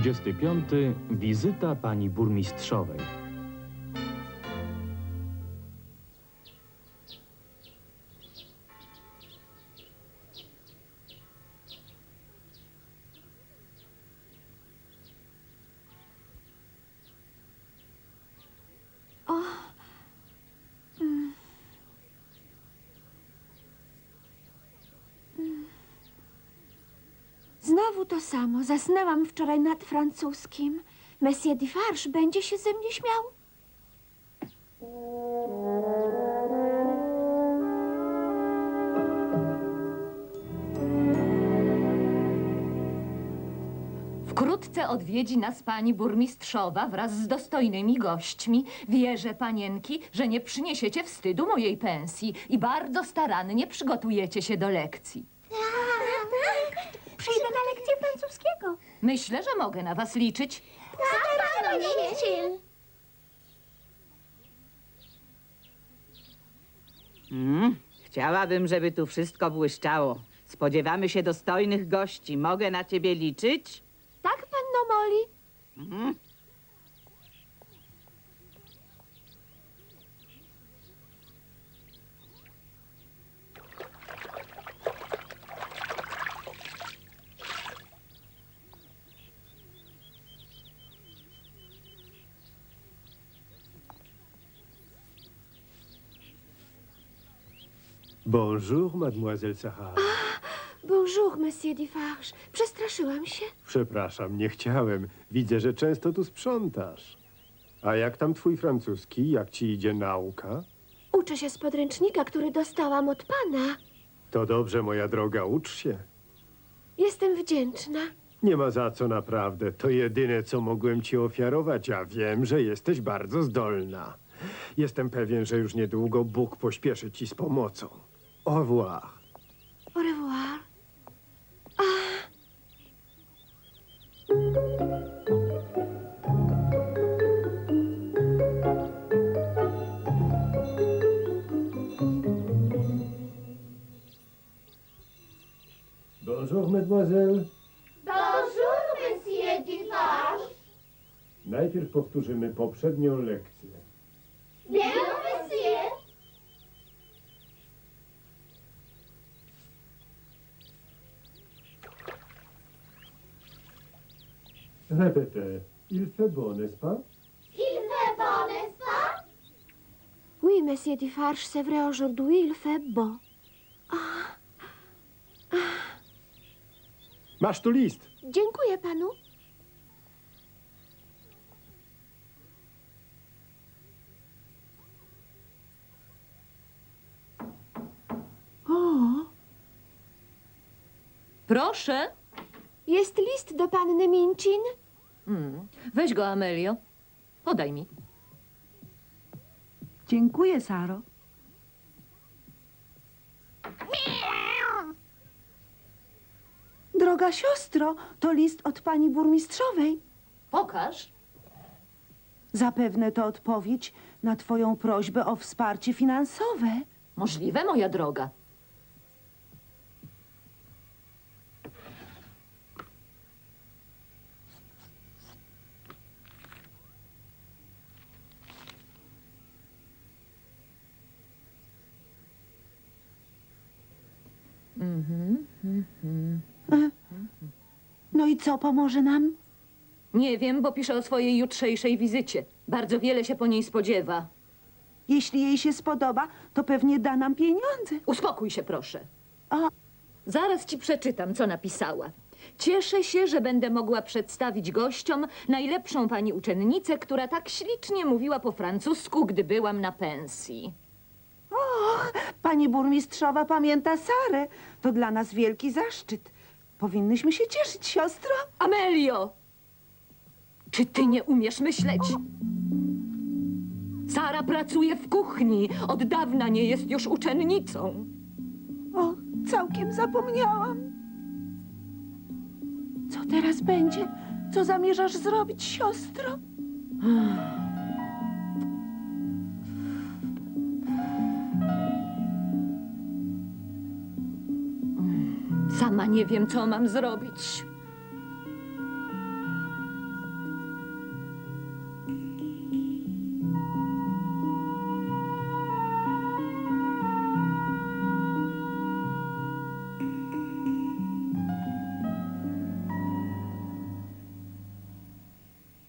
25. Wizyta pani burmistrzowej. To samo. Zasnęłam wczoraj nad francuskim. Monsieur Defarge będzie się ze mnie śmiał. Wkrótce odwiedzi nas pani burmistrzowa wraz z dostojnymi gośćmi. Wierzę, panienki, że nie przyniesiecie wstydu mojej pensji i bardzo starannie przygotujecie się do lekcji. Myślę, że mogę na was liczyć. Mm, chciałabym, żeby tu wszystko błyszczało. Spodziewamy się dostojnych gości. Mogę na ciebie liczyć? Tak, panno Molly? Mhm. Bonjour, mademoiselle Sahara. Bonjour, Monsieur Defarge. Przestraszyłam się. Przepraszam, nie chciałem. Widzę, że często tu sprzątasz. A jak tam twój francuski? Jak ci idzie nauka? Uczę się z podręcznika, który dostałam od pana. To dobrze, moja droga, ucz się. Jestem wdzięczna. Nie ma za co naprawdę. To jedyne, co mogłem ci ofiarować, a wiem, że jesteś bardzo zdolna. Jestem pewien, że już niedługo Bóg pośpieszy ci z pomocą. Au revoir. Au revoir. Bonjour, mademoiselle. Bonjour, Monsieur Defarge. Najpierw powtórzymy poprzednią lekcję. Bien, Monsieur. Répétez. Il fait beau, n'est-ce pas? Il fait beau, n'est-ce pas? Oui, Monsieur Defarge, c'est vrai, aujourd'hui il fait beau. Masz tu list. Dziękuję panu. Proszę. Jest list do panny Mincin? Mm. Weź go, Amelio. Podaj mi. Dziękuję, Saro. Droga siostro, to list od pani burmistrzowej. Pokaż. Zapewne to odpowiedź na twoją prośbę o wsparcie finansowe. Możliwe, moja droga. No i co pomoże nam? Nie wiem, bo pisze o swojej jutrzejszej wizycie. Bardzo wiele się po niej spodziewa. Jeśli jej się spodoba, to pewnie da nam pieniądze. Uspokój się, proszę. A, Zaraz ci przeczytam, co napisała. Cieszę się, że będę mogła przedstawić gościom najlepszą pani uczennicę, która tak ślicznie mówiła po francusku, gdy byłam na pensji. pani burmistrzowa pamięta Sarę. To dla nas wielki zaszczyt. Powinnyśmy się cieszyć, siostro. Amelio! Czy ty nie umiesz myśleć? Sara pracuje w kuchni. Od dawna nie jest już uczennicą. O, całkiem zapomniałam. Co teraz będzie? Co zamierzasz zrobić, siostro? sama nie wiem, co mam zrobić.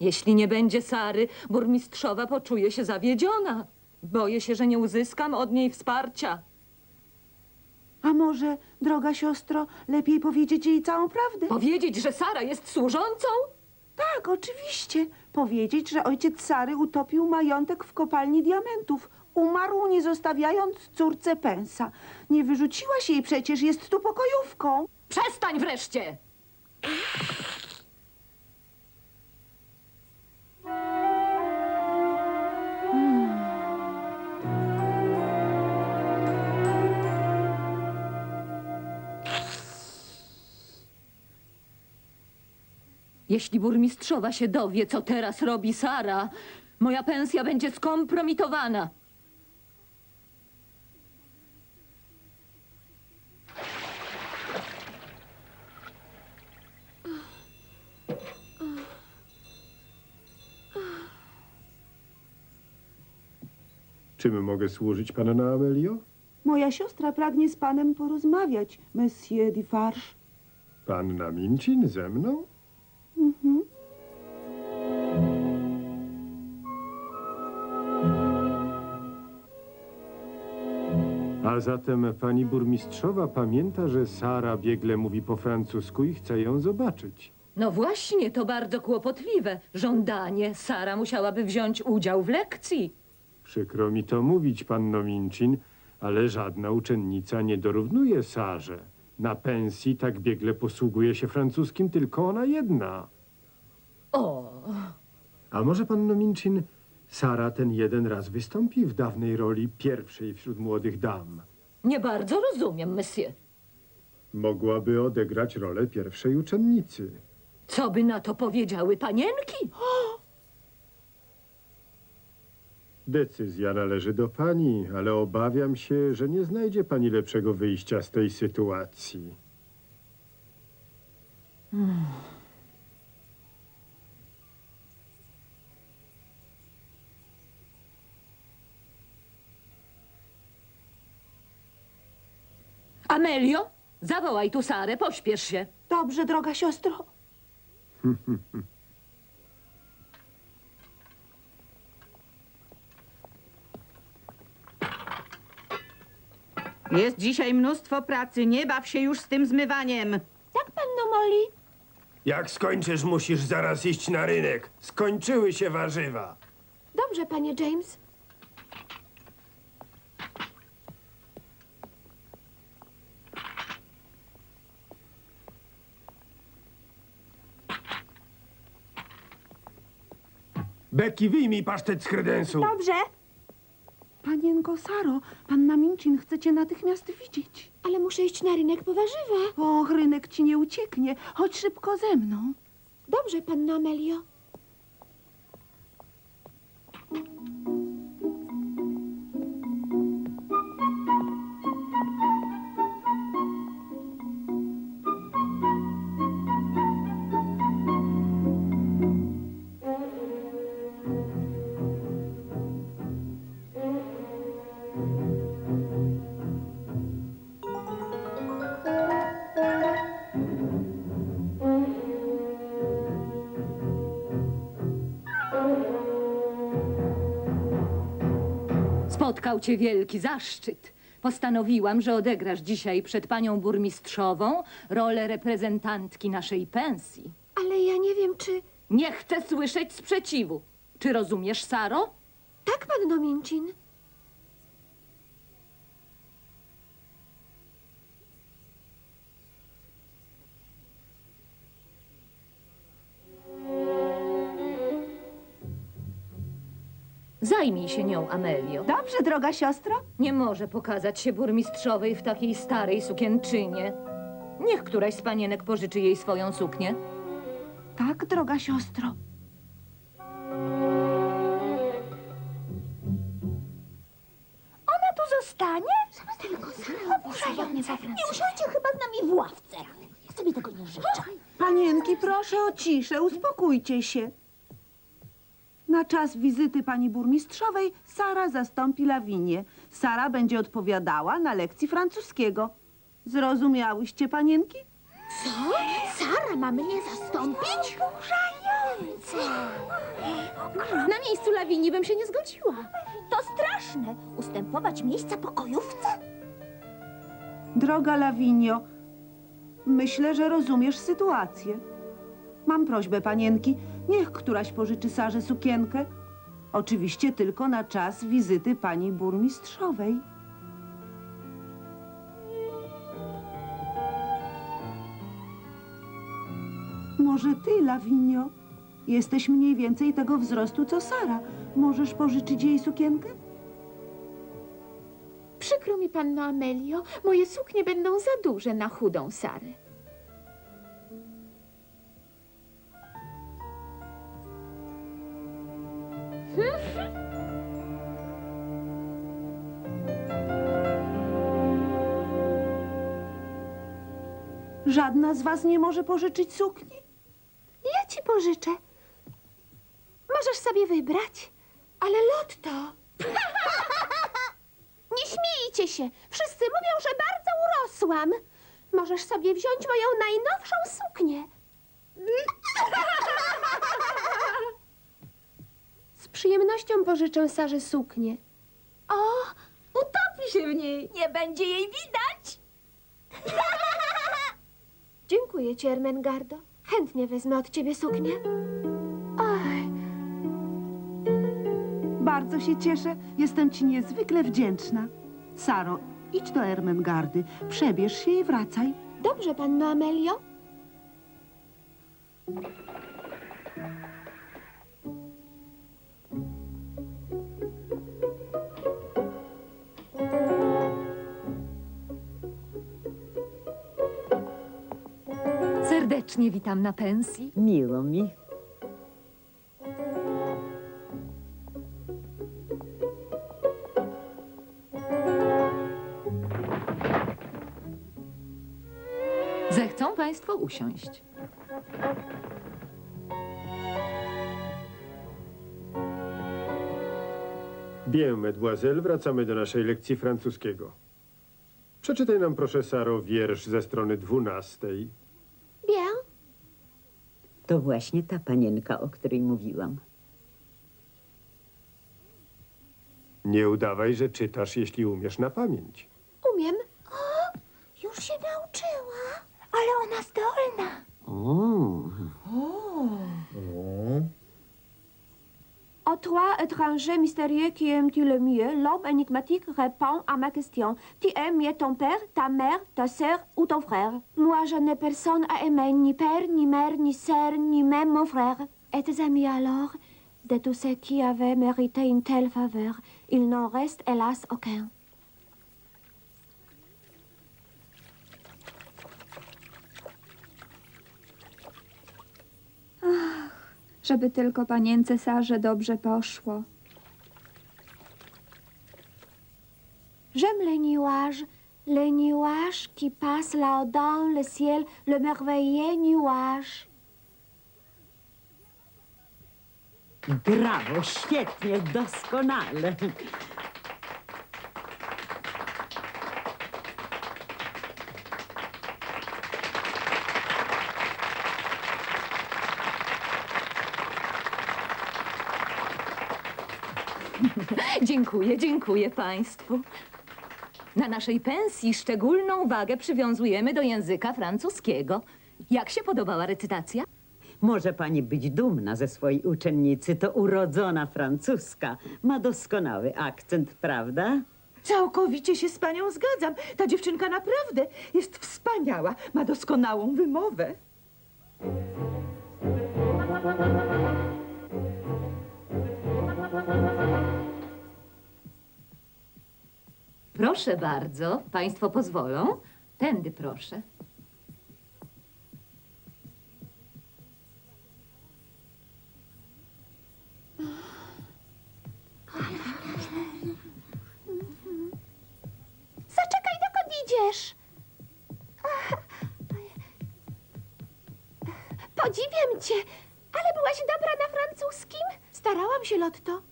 Jeśli nie będzie Sary, burmistrzowa poczuje się zawiedziona. Boję się, że nie uzyskam od niej wsparcia. A może, droga siostro, lepiej powiedzieć jej całą prawdę? Powiedzieć, że Sara jest służącą? Tak, oczywiście. Powiedzieć, że ojciec Sary utopił majątek w kopalni diamentów. Umarł, nie zostawiając córce pensa. Nie wyrzuciła się jej przecież, jest tu pokojówką. Przestań wreszcie! Jeśli burmistrzowa się dowie, co teraz robi Sara, moja pensja będzie skompromitowana. Czym mogę służyć, panna Amelio? Moja siostra pragnie z panem porozmawiać, Monsieur Defarge. Panna Mincin ze mną? A zatem pani burmistrzowa pamięta, że Sara biegle mówi po francusku i chce ją zobaczyć. No właśnie, to bardzo kłopotliwe. Żądanie. Sara musiałaby wziąć udział w lekcji. Przykro mi to mówić, panno Mincin, ale żadna uczennica nie dorównuje Sarze. Na pensji tak biegle posługuje się francuskim tylko ona jedna. O, A może panno Mincin, Sara ten jeden raz wystąpi w dawnej roli pierwszej wśród młodych dam. nie bardzo rozumiem, monsieur. Mogłaby odegrać rolę pierwszej uczennicy. Co by na to powiedziały panienki? Decyzja należy do pani, ale obawiam się, że nie znajdzie pani lepszego wyjścia z tej sytuacji. Amelio, zawołaj tu Sarę, pośpiesz się. Dobrze, droga siostro. Jest dzisiaj mnóstwo pracy, nie baw się już z tym zmywaniem. Tak, panno Molly? Jak skończysz, musisz zaraz iść na rynek. Skończyły się warzywa. Dobrze, panie James. Becky, wyjmij pasztet z kredensu. Dobrze, Panienko Saro, panna Mincin chce cię natychmiast widzieć. ale muszę iść na rynek po warzywa. Och, rynek ci nie ucieknie. Chodź szybko ze mną. Dobrze, panno Amelio. Spotkał cię wielki zaszczyt. Postanowiłam, że odegrasz dzisiaj przed panią burmistrzową rolę reprezentantki naszej pensji. Ale ja nie wiem, czy... Nie chcę słyszeć sprzeciwu. Czy rozumiesz, Saro? Tak, panno Mincin. Zajmij się nią, Amelio. Dobrze, droga siostro. Nie może pokazać się burmistrzowej w takiej starej sukienczynie. Niech któraś z panienek pożyczy jej swoją suknię. Tak, droga siostro. Ona tu zostanie? Tylko Nie usiądzie chyba z nami w ławce. Ja sobie tego nie życzę. Panienki, proszę o ciszę, uspokójcie się. Na czas wizyty pani burmistrzowej Sara zastąpi Lawinię. Sara będzie odpowiadała na lekcji francuskiego. Zrozumiałyście, panienki? Co? Sara ma mnie zastąpić? Oburzające. Na miejscu Lawini bym się nie zgodziła. To straszne. Ustępować miejsca pokojówce? Droga Lawinio, myślę, że rozumiesz sytuację. Mam prośbę, panienki, niech któraś pożyczy Sarze sukienkę. Oczywiście tylko na czas wizyty pani burmistrzowej. Może ty, Lawinio? Jesteś mniej więcej tego wzrostu co Sara. Możesz pożyczyć jej sukienkę? Przykro mi, panno Amelio, moje suknie będą za duże na chudą Sarę. Żadna z was nie może pożyczyć sukni? Ja ci pożyczę. Możesz sobie wybrać. Ale Lotto... Nie śmiejcie się. Wszyscy mówią, że bardzo urosłam. Możesz sobie wziąć moją najnowszą suknię. Przyjemnością pożyczę Sarze suknię. O, utopi się w niej. Nie będzie jej widać. Dziękuję ci, Ermengardo. Chętnie wezmę od ciebie suknię. Oj, Bardzo się cieszę. Jestem ci niezwykle wdzięczna. Saro, idź do Ermengardy, przebierz się i wracaj. dobrze, panno Amelio. Serdecznie witam na pensji. Miło mi. Zechcą państwo usiąść. Bien, mademoiselle, wracamy do naszej lekcji francuskiego. Przeczytaj nam, proszę, Saro, wiersz ze strony dwunastej. To właśnie ta panienka, o której mówiłam. Nie udawaj, że czytasz, jeśli umiesz na pamięć. Umiem. Już się nauczyła. Ale ona zdolna. O, Aux trois étrangers mystérieux qui aimes-tu le mieux, l'homme énigmatique répond à ma question. Tu aimes mieux ton père, ta mère, ta sœur ou ton frère? Moi, je n'ai personne à aimer, ni père, ni mère, ni sœur, ni même mon frère. Et tes amis alors? De tous ceux qui avaient mérité une telle faveur, il n'en reste hélas aucun. Żeby tylko panience Sarze dobrze poszło. J'aime les nuages, les nuages qui passent là dans le ciel, le merveilleux nuage. brawo, świetnie, doskonale. Dziękuję, dziękuję państwu. Na naszej pensji szczególną wagę przywiązujemy do języka francuskiego. Jak się podobała recytacja? Może pani być dumna ze swojej uczennicy, to urodzona francuska. Ma doskonały akcent, prawda? Całkowicie się z panią zgadzam. Ta dziewczynka naprawdę jest wspaniała. Ma doskonałą wymowę. Proszę bardzo, państwo pozwolą. Tędy proszę. Zaczekaj, dokąd idziesz? Podziwiam cię, ale byłaś dobra na francuskim. Starałam się, Lotto.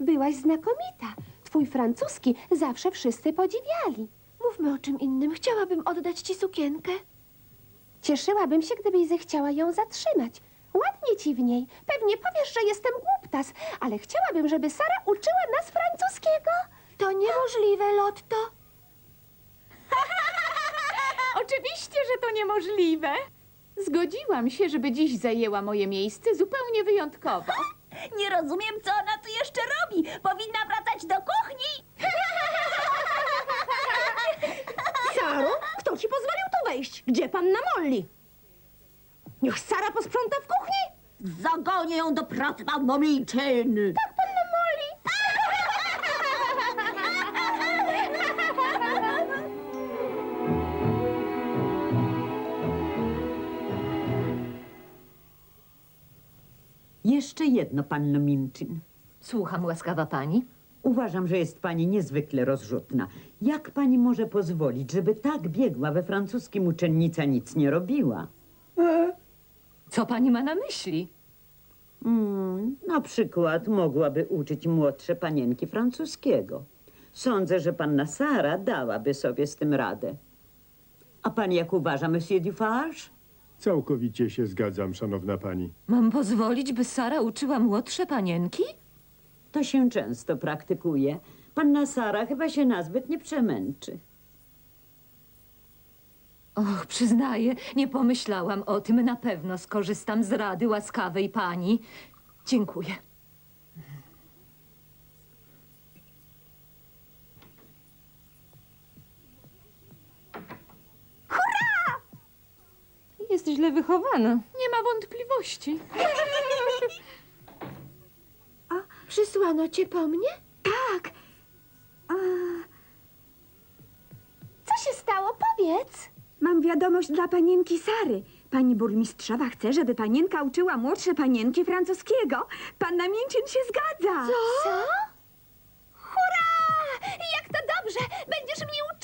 Byłaś znakomita. Twój francuski zawsze wszyscy podziwiali. Mówmy o czym innym. Chciałabym oddać ci sukienkę. Cieszyłabym się, gdybyś zechciała ją zatrzymać. Ładnie ci w niej. Pewnie powiesz, że jestem głupta. Kostas, ale chciałabym, żeby Sara uczyła nas francuskiego. To niemożliwe, Lotto. Oczywiście, że to niemożliwe. Zgodziłam się, żeby dziś zajęła moje miejsce zupełnie wyjątkowo. Nie rozumiem, co ona tu jeszcze robi. Powinna wracać do kuchni. Saro, kto ci pozwolił tu wejść? Gdzie panna Molly? Niech Sara posprząta w kuchni. Zagonię ją do pracy, panno Milczyn. Tak, Jeszcze jedno, panno Minczyn. Słucham, łaskawa pani. Uważam, że jest pani niezwykle rozrzutna. Jak pani może pozwolić, żeby tak biegła we francuskim uczennica nic nie robiła? Co pani ma na myśli? Mm, na przykład mogłaby uczyć młodsze panienki francuskiego. Sądzę, że panna Sara dałaby sobie z tym radę. A pan jak uważa, monsieur Dufarge? Całkowicie się zgadzam, szanowna pani. Mam pozwolić, by Sara uczyła młodsze panienki? To się często praktykuje. Panna Sara chyba się nazbyt nie przemęczy. Och, przyznaję, nie pomyślałam o tym. Na pewno skorzystam z rady łaskawej pani. Dziękuję. Jest źle wychowana. Nie ma wątpliwości. Przysłano cię po mnie? Tak. Co się stało? Powiedz. Mam wiadomość dla panienki Sary. Pani burmistrzowa chce, żeby panienka uczyła młodsze panienki francuskiego. Panna Mięczyn się zgadza. Co? Hurra! Jak to dobrze! Będziesz mnie uczyła!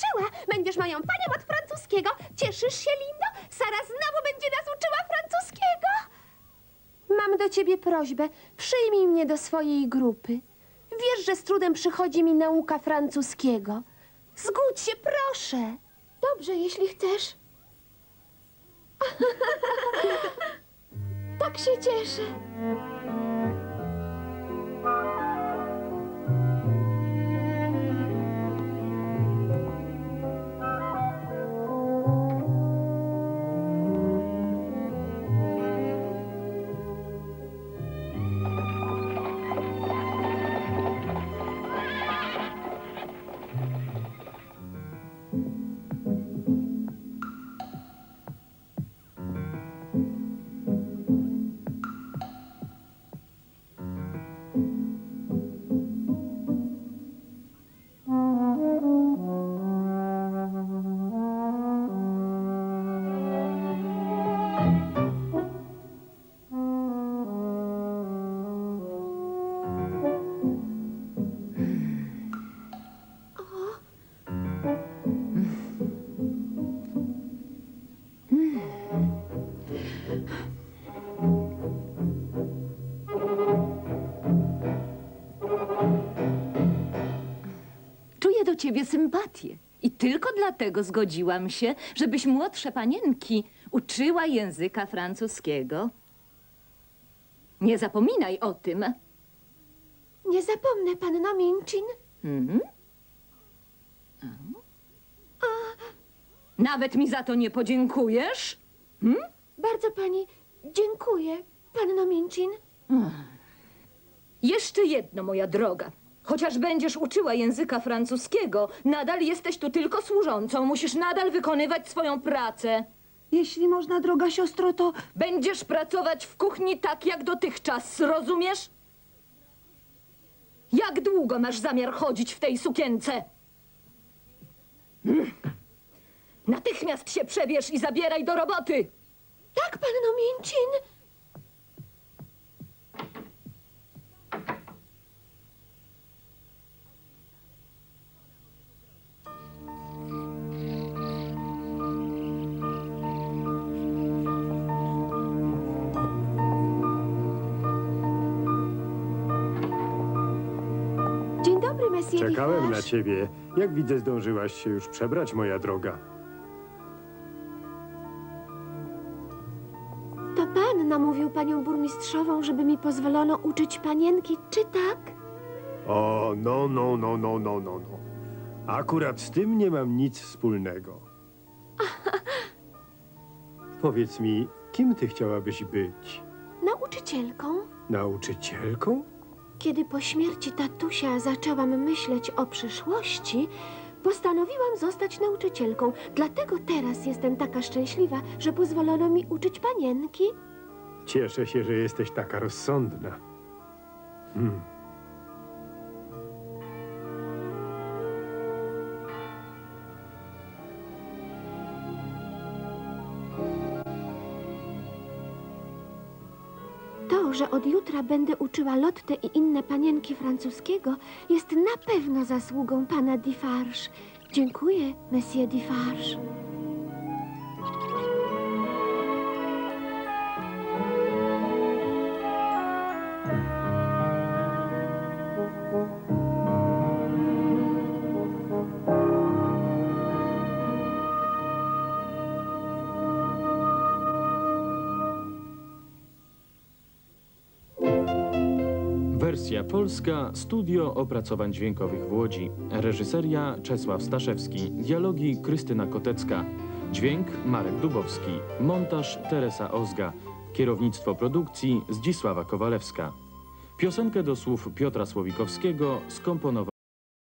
Będziesz moją panią od francuskiego! Cieszysz się, Lindo? Sara znowu będzie nas uczyła francuskiego! Mam do ciebie prośbę. Przyjmij mnie do swojej grupy. Wiesz, że z trudem przychodzi mi nauka francuskiego. Zgódź się, proszę. Dobrze, jeśli chcesz. tak się cieszę. Sympatię. I tylko dlatego zgodziłam się, żebyś młodsze panienki uczyła języka francuskiego. Nie zapominaj o tym. Nie zapomnę, panno Mincin. Mhm. Nawet mi za to nie podziękujesz? Bardzo pani dziękuję, panno Mincin. Jeszcze jedno, moja droga. Chociaż będziesz uczyła języka francuskiego, nadal jesteś tu tylko służącą. Musisz nadal wykonywać swoją pracę. Jeśli można, droga siostro, to Będziesz pracować w kuchni tak jak dotychczas, rozumiesz? Jak długo masz zamiar chodzić w tej sukience? Mm. Natychmiast się przebierz i zabieraj do roboty! Tak, panno Mincin. Czekałem na ciebie. Jak widzę, zdążyłaś się już przebrać, moja droga. To pan namówił panią burmistrzową burmistrzową, żeby mi pozwolono uczyć panienki, czy tak? O, no, no, no, no, no, no, no. Akurat z tym nie mam nic wspólnego. Powiedz mi, kim ty chciałabyś być? Nauczycielką? Nauczycielką? Kiedy po śmierci tatusia zaczęłam myśleć o przyszłości, postanowiłam zostać nauczycielką. Dlatego teraz jestem taka szczęśliwa, że pozwolono mi uczyć panienki. Cieszę się, że jesteś taka rozsądna. Hmm. Od jutra będę uczyła Lotte i inne panienki francuskiego, jest na pewno zasługą pana Defarge. Dziękuję, Monsieur Defarge. Polska, studio opracowań dźwiękowych w Łodzi. Reżyseria Czesław Staszewski, dialogi Krystyna Kotecka, dźwięk Marek Dubowski, montaż Teresa Ozga, kierownictwo produkcji Zdzisława Kowalewska. Piosenkę do słów Piotra Słowikowskiego skomponował